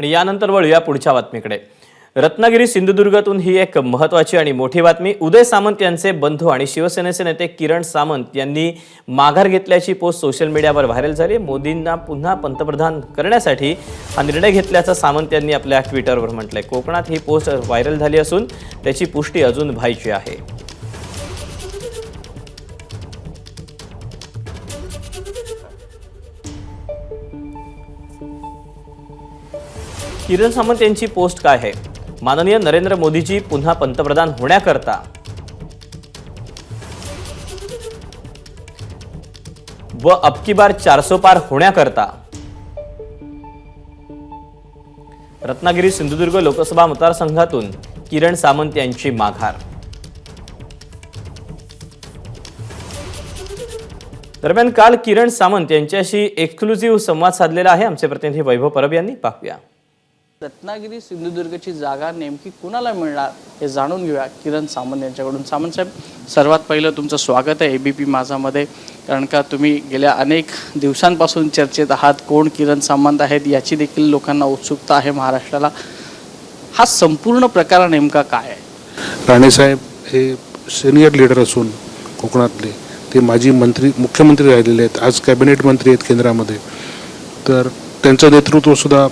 आणि यानंतर वळूया पुढच्या बातमीकडे. रत्नागिरी सिंधुदुर्गातून ही एक महत्वाची आणि मोठी बातमी. उदय सामंत यांचे बंधू आणि शिवसेनेचे नेते किरण सामंत यांनी माघार घेतल्याची पोस्ट सोशल मीडियावर व्हायरल झाली. मोदींना पुन्हा पंतप्रधान करण्यासाठी हा निर्णय घेतल्याचं सामंत यांनी आपल्या ट्विटरवर म्हटलंय. कोकणात ही पोस्ट व्हायरल झाली असून त्याची पुष्टी अजून व्हायची आहे. किरण सामंत यांची पोस्ट काय आहे? माननीय नरेंद्र मोदीजी पुन्हा पंतप्रधान होण्याकरता. व अबकी बार चारसो पार होण्याकरता. रत्नागिरी सिंधुदुर्ग लोकसभा मतदारसंघातून किरण सामंत यांची माघार. दरम्यान काल किरण सामंत यांच्याशी एक्सक्लुझिव्ह संवाद साधलेला आहे. आमचे प्रतिनिधी वैभव परब यांनी. पाहूया. रत्नागिरी सिंधुदुर्गची जागा नेमकी कुणाला मिळणार हे जाणून घेऊया. किरण सामंत यांच्याकडून. सामंत साहेब सर्वात पहिलं तुमचं स्वागत आहे एबीपी माझामध्ये. कारण का तुम्ही गेल्या अनेक दिवसांपासून चर्चेत आहात कोण किरण सामंत आहेत याची देखील लोकांना उत्सुकता आहे महाराष्ट्राला. हा संपूर्ण प्रकार नेमका काय आहे? राणेसाहेब हे सिनियर लीडर असून कोकणातले ते माजी मंत्री मुख्यमंत्री राहिलेले आहेत. आज कॅबिनेट मंत्री आहेत केंद्रामध्ये. तर त्यांचं नेतृत्वसुद्धा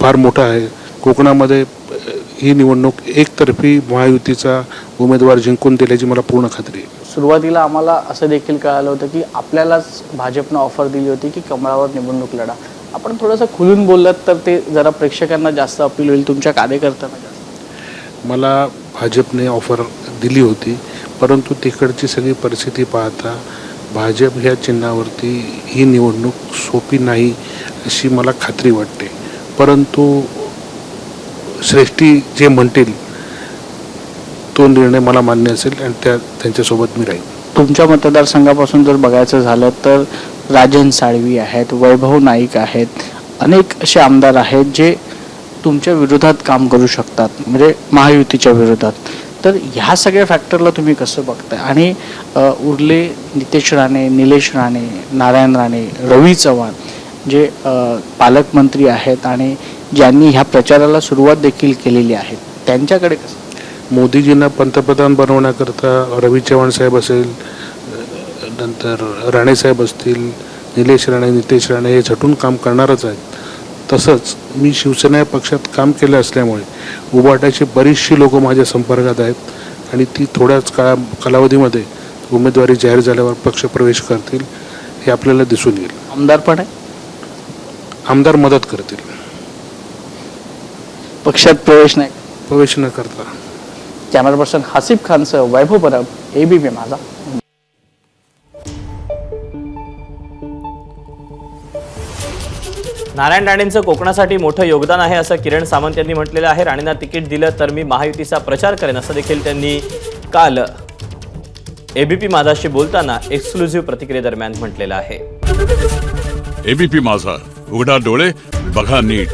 फार मोठं आहे. कोकणामध्ये ही निवडणूक एकतर्फी महायुतीचा उमेदवार जिंकून दिल्याची मला पूर्ण खात्री आहे. सुरुवातीला आम्हाला असं देखील कळालं होतं की आपल्यालाच भाजपनं ऑफर दिली होती की कमळावर निवडणूक लढा. आपण थोडंसं खुलून बोललात तर ते जरा प्रेक्षकांना जास्त अपील होईल तुमच्या कार्यकर्त्यांना जास्त. मला भाजपने ऑफर दिली होती परंतु तिकडची सगळी परिस्थिती पाहता भाजप ह्या चिन्हावरती ही निवडणूक सोपी नाही अशी मला खात्री वाटते. परंतु श्रेष्ठी जे म्हणतील तो निर्णय मला मान्य असेल आणि त्या त्यांच्यासोबत मी राहील तुमच्या मतदारसंघापासून जर बघायचं झालं तर राजन साळवी आहेत वैभव नाईक आहेत अनेक असे आमदार आहेत जे तुमच्या विरोधात काम करू शकतात म्हणजे महायुतीच्या विरोधात. तर ह्या सगळ्या फॅक्टरला तुम्ही कसं बघताय? आणि उरले नितेश राणे निलेश राणे नारायण राणे रवी चव्हाण जे पालकमंत्री आहेत आणि ज्यांनी ह्या प्रचाराला सुरुवात देखील केलेली आहे त्यांच्याकडे कसं? मोदीजींना पंतप्रधान बनवण्याकरता रवी चव्हाण साहेब असेल नंतर राणेसाहेब असतील निलेश राणे नितेश राणे हे झटून काम करणारच आहेत. तसंच मी शिवसेना पक्षात काम केलं असल्यामुळे उबाटाची बरीचशी लोक माझ्या संपर्कात आहेत आणि ती थोड्याच काळा कालावधीमध्ये उमेदवारी जाहीर झाल्यावर पक्षप्रवेश करतील हे आपल्याला दिसून येईल. आमदार पण आहे आमदार मदत करतील. पक्षात प्रवेश नाही. प्रवेश न करता. कॅमेरा पर्सन हासिफ खानसह वैभव परब एबीपी माझा. नारायण राणेंचं कोकणासाठी मोठं योगदान आहे असं किरण सामंत यांनी म्हटलेलं आहे. राणेंना तिकीट दिलं तर मी महायुतीचा प्रचार करेन असं देखील त्यांनी काल एबीपी माझाशी बोलताना एक्सक्लुझिव्ह प्रतिक्रियेदरम्यान म्हटलेलं आहे. एबीपी माझा उघडा डोळे बघा नीट.